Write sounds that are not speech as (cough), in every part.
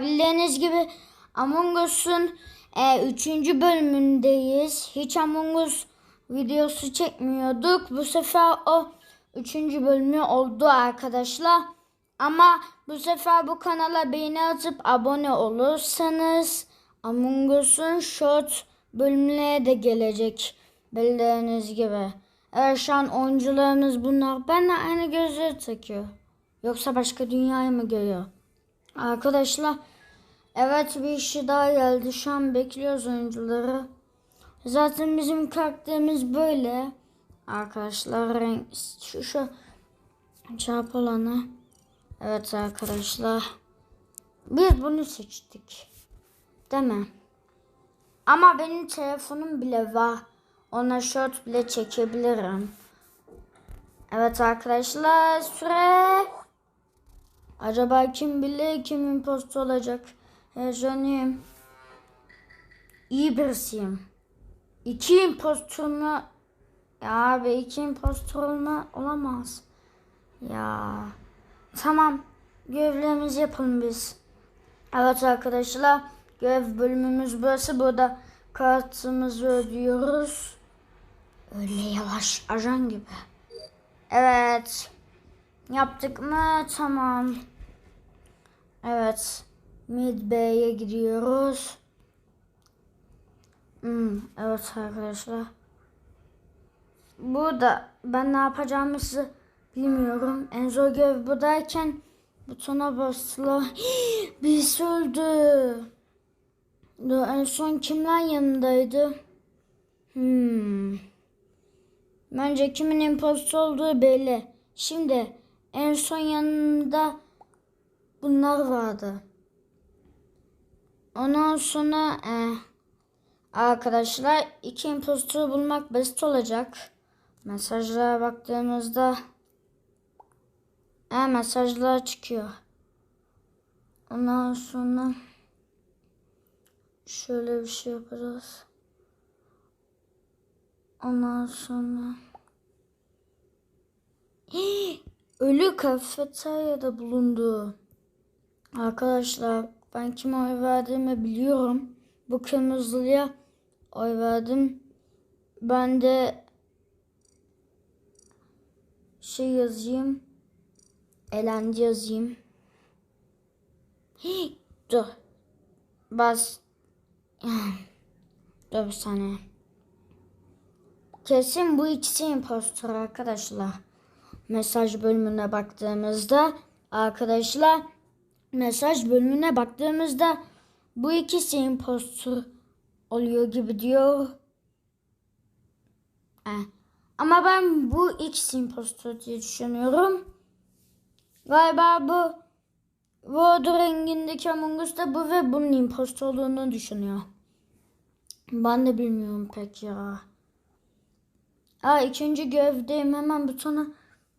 Bildiğiniz gibi Among Us'un 3. bölümündeyiz. Hiç Among Us videosu çekmiyorduk. Bu sefer o 3. bölümü oldu arkadaşlar. Ama bu sefer bu kanala beğeni atıp abone olursanız Among Us'un short bölümleri de gelecek. Bildiğiniz gibi. Evet şu an oyuncularımız bunlar. Benle aynı gözleri takıyor. Yoksa başka dünyayı mı görüyor? Arkadaşlar evet bir işi daha geldi. Şu an bekliyoruz oyuncuları. Zaten bizim karakterimiz böyle. Arkadaşlar renk şu şu çarp olanı. Evet arkadaşlar. Biz bunu seçtik. Değil mi? Ama benim telefonum bile var. Ona short bile çekebilirim. Evet arkadaşlar süre. Acaba kim bilir kim imposter olacak? Heyecanlıyım. İyi birisiyim. İki impostor mu? Ya abi iki impostor olma, olamaz. Ya. Tamam. Görevlerimizi yapalım biz. Evet arkadaşlar. Görev bölümümüz burası. Burada kartımızı ödüyoruz. Öyle yavaş ajan gibi. Evet. Yaptık mı? Tamam. Evet. Mid B'ye gidiyoruz. Hmm, evet arkadaşlar. Burada ben ne yapacağımı size bilmiyorum. En zor görev buradayken butona bastılar. (gasps) Birisi öldü. En son kimler yanındaydı? Hmm. Bence kimin imposter olduğu belli. Şimdi en son yanında bunlar vardı. Ondan sonra eh, arkadaşlar iki imposter bulmak basit olacak. Mesajlara baktığımızda eh, mesajlar çıkıyor. Ondan sonra şöyle bir şey yapacağız. Ondan sonra (gasps) Ölü kafeteryada bulundu. Arkadaşlar ben kime oy verdiğimi biliyorum. Bu kırmızılıya oy verdim. Ben de şey yazayım. Elendi yazayım. Hii, dur. Bas. (sighs) Dur bir saniye. Kesin bu ikisi impostor arkadaşlar. Mesaj bölümüne baktığımızda arkadaşlar mesaj bölümüne baktığımızda bu ikisi impostor oluyor gibi diyor. Eh. Ama ben bu ikisi impostor diye düşünüyorum. Galiba bu Voodoo rengindeki Among Us da bu ve bunun impostor olduğunu düşünüyor. Ben de bilmiyorum pek ya. Aa ikinci gövdeyim hemen butona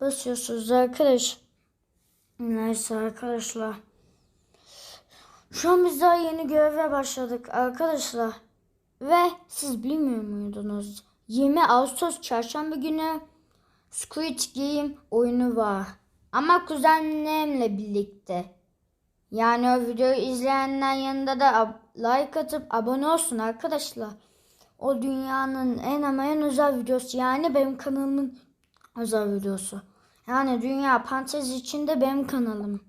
basıyorsunuz arkadaş. Neyse arkadaşlar. Şu an biz daha yeni göreve başladık arkadaşlar. Ve siz bilmiyor muydunuz? 20 Ağustos çarşamba günü Squid Game oyunu var. Ama kuzenlerimle birlikte. Yani o videoyu izleyenler yanında da like atıp abone olsun arkadaşlar. O dünyanın en ama en özel videosu. Yani benim kanalımın özel videosu. Yani dünya fantezi içinde benim kanalım.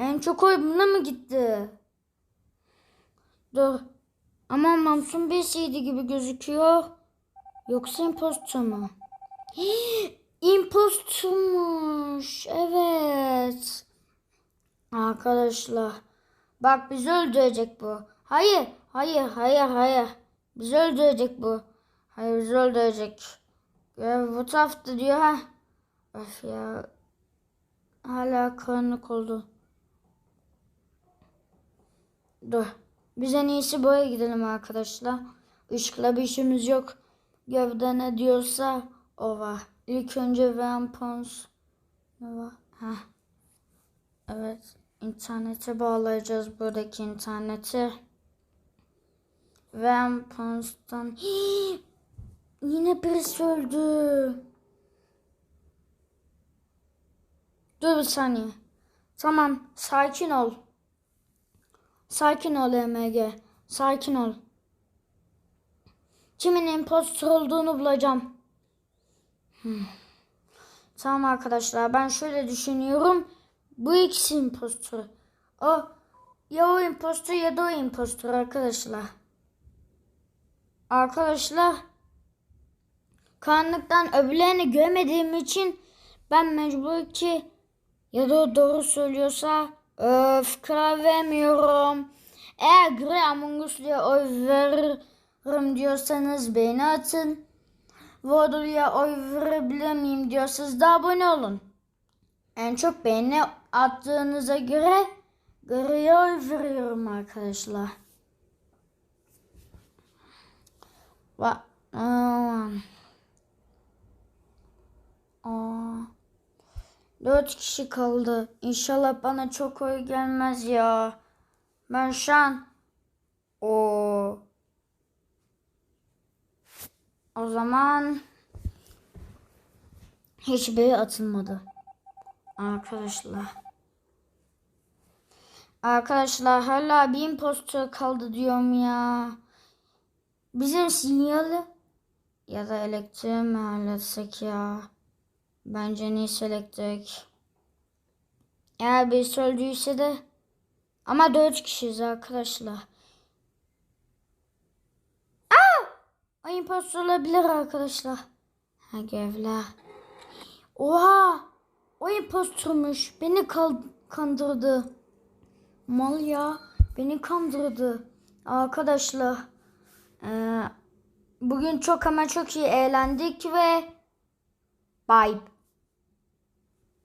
En çok oy buna mı gitti? Dur. Ama Mamsun birisiydi gibi gözüküyor. Yoksa impostor mu? (gasps) Impostormuş. Evet. Arkadaşlar. Bak bizi öldürecek bu. Hayır. Hayır. Hayır. Hayır. Bizi öldürecek bu. Hayır bizi öldürecek. Görev bu tarafta diyor ha. Öf ya. Hala karanlık oldu. Dur. Biz en iyisi buraya gidelim arkadaşlar. Işıkla bir işimiz yok. Gövde ne diyorsa o var. İlk önce Vampons ne var? Heh. Evet. internete bağlayacağız buradaki interneti. Vampons'tan (gasps) Yine birisi öldü. Dur bir saniye. Tamam sakin ol. Sakin ol MG. Sakin ol. Kimin impostor olduğunu bulacağım. Hmm. Tamam arkadaşlar ben şöyle düşünüyorum. Bu ikisi impostor. O ya o impostor ya da o impostor arkadaşlar. Arkadaşlar karanlıktan öbürlerini görmediğim için ben mecbur ki ya da doğru söylüyorsa öf karar vermiyorum. Eğer Grey Among Us diye oy veririm diyorsanız beğeni atın. Voodoo'ya oy verebilir miyim diyorsanız da abone olun. En çok beğeni attığınıza göre Grey'e oy veriyorum arkadaşlar. Va Aa. Aa. Dört kişi kaldı. İnşallah bana çok oy gelmez ya. Ben şu an o o zaman hiçbiri atılmadı. Arkadaşlar. Arkadaşlar hala bir impostor kaldı diyorum ya. Bizim sinyali ya da elektriği mi halletsek ya? Bence en iyisi elektrik. Eğer birisi öldüyse de ama dört kişiyiz arkadaşlar. Aa! O impostor olabilir arkadaşlar. Ha gevler. Oha! O imposturmuş. Beni kandırdı. Mal ya. Beni kandırdı. Arkadaşlar. Ee, bugün çok ama çok iyi eğlendik ve bye.